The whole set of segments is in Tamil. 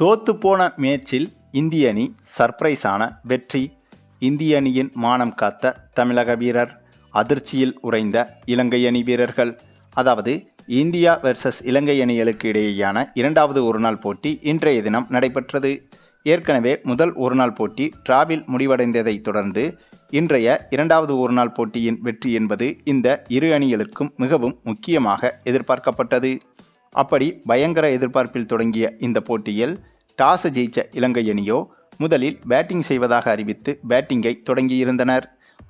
தோத்து போன மேட்சில் இந்திய அணி சர்ப்ரைஸான வெற்றி. இந்திய அணியின் மானம் காத்த தமிழக வீரர் அதிர்ச்சியில் உறைந்த இலங்கை அணி வீரர்கள். அதாவது இந்தியா வெர்சஸ் இலங்கை அணிகளுக்கு இடையேயான இரண்டாவது ஒருநாள் போட்டி இன்றைய தினம் நடைபெற்றது. ஏற்கனவே முதல் ஒருநாள் போட்டி டிராவில் முடிவடைந்ததைத் தொடர்ந்து இன்றைய இரண்டாவது ஒருநாள் போட்டியின் வெற்றி என்பது இந்த இரு அணிகளுக்கும் மிகவும் முக்கியமாக எதிர்பார்க்கப்பட்டது. அப்படி பயங்கர எதிர்பார்ப்பில் தொடங்கிய இந்த போட்டியில் டாஸ் ஜெயிச்ச இலங்கை அணியோ முதலில் பேட்டிங் செய்வதாக அறிவித்து பேட்டிங்கை தொடங்கியிருந்தனர்.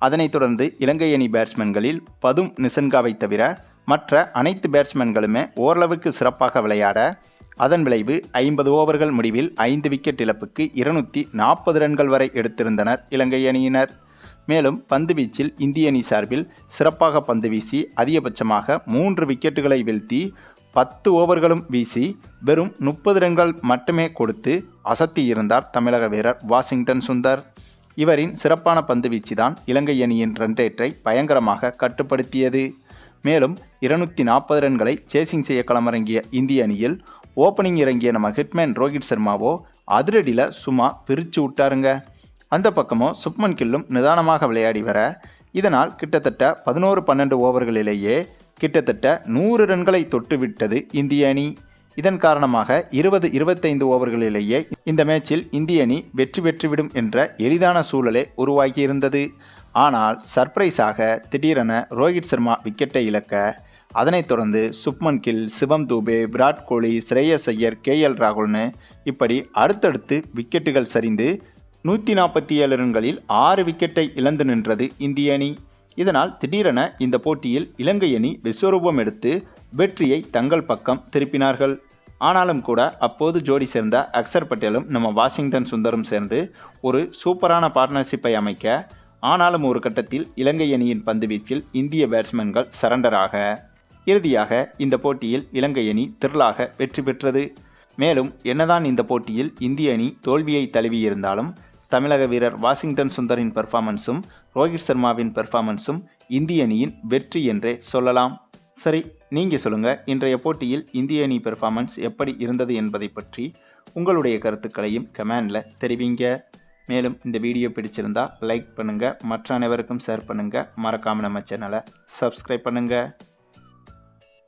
அதனைத் தொடர்ந்து இலங்கை அணி பேட்ஸ்மேன்களில் பதும் நிசன்காவை தவிர மற்ற அனைத்து பேட்ஸ்மேன்களுமே ஓரளவுக்கு சிறப்பாக விளையாட அதன் விளைவு ஐம்பது ஓவர்கள் முடிவில் ஐந்து விக்கெட் இழப்புக்கு இருநூற்றி நாற்பது ரன்கள் வரை எடுத்திருந்தனர் இலங்கை அணியினர். மேலும் பந்து வீச்சில் இந்திய அணி சார்பில் சிறப்பாக பந்து வீசி அதிகபட்சமாக மூன்று விக்கெட்டுகளை வீழ்த்தி பத்து ஓவர்களும் வீசி வெறும் முப்பது ரன்கள் மட்டுமே கொடுத்து அசத்தி இருந்தார் தமிழக வீரர் வாஷிங்டன் சுந்தர். இவரின் சிறப்பான பந்து வீச்சுதான் இலங்கை அணியின் ரன் ரேட்டை பயங்கரமாக கட்டுப்படுத்தியது. மேலும் இருநூற்றி நாற்பது ரன்களை சேசிங் செய்ய களமிறங்கிய இந்திய அணியில் ஓப்பனிங் இறங்கிய நம்ம ஹிட்மேன் ரோஹித் சர்மாவோ அதிரடியில் சும்மா பிரித்து விட்டாருங்க. அந்த பக்கமோ சுப்மன் கில்லும் நிதானமாக விளையாடி வர இதனால் கிட்டத்தட்ட பதினோரு பன்னெண்டு ஓவர்களிலேயே கிட்டத்தட்ட நூறு ரன்களை தொட்டுவிட்டது இந்திய அணி. இதன் காரணமாக இருபது இருபத்தைந்து ஓவர்களிலேயே இந்த மேட்சில் இந்திய அணி வெற்றி பெற்றுவிடும் என்ற எளிதான சூழலே உருவாகியிருந்தது. ஆனால் சர்ப்ரைஸாக திடீரென ரோஹித் சர்மா விக்கெட்டை இழக்க அதனைத் தொடர்ந்து சுப்மன் கில் சிவம் தூபே விராட் கோலி ஸ்ரேயஸ் ஐயர் கே எல் ராகுல்னு இப்படி அடுத்தடுத்து விக்கெட்டுகள் சரிந்து நூற்றி நாற்பத்தி ஏழு ரன்களில் ஆறு விக்கெட்டை இழந்து நின்றது இந்திய அணி. இதனால் திடீரென இந்த போட்டியில் இலங்கை அணி விஸ்வரூபம் எடுத்து வெற்றியை தங்கள் பக்கம் திருப்பினார்கள். ஆனாலும் கூட அப்போது ஜோடி சேர்ந்த அக்சர் பட்டேலும் நம்ம வாஷிங்டன் சுந்தரும் சேர்ந்து ஒரு சூப்பரான பார்ட்னர்ஷிப்பை அமைக்க ஆனாலும் ஒரு கட்டத்தில் இலங்கை அணியின் பந்துவீச்சில் இந்திய பேட்ஸ்மேன்கள் சரண்டராக. இறுதியாக இந்த போட்டியில் இலங்கை அணி திரளாக வெற்றி பெற்றது. மேலும் என்னதான் இந்த போட்டியில் இந்திய அணி தோல்வியை தழுவியிருந்தாலும் தமிழக வீரர் வாஷிங்டன் சுந்தரின் பெர்ஃபார்மன்ஸும் ரோஹித் சர்மாவின் பெர்ஃபார்மன்ஸும் இந்திய அணியின் வெற்றி என்றே சொல்லலாம். சரி நீங்கள் சொல்லுங்கள் இன்றைய போட்டியில் இந்திய அணி பெர்ஃபார்மன்ஸ் எப்படி இருந்தது என்பதை பற்றி உங்களுடைய கருத்துக்களையும் கமெண்டில் தெரிவிங்க. மேலும் இந்த வீடியோ பிடிச்சிருந்தால் லைக் பண்ணுங்கள் மற்ற அனைவருக்கும் ஷேர் பண்ணுங்கள் மறக்காமல் நம்ம சேனலை சப்ஸ்கிரைப் பண்ணுங்கள்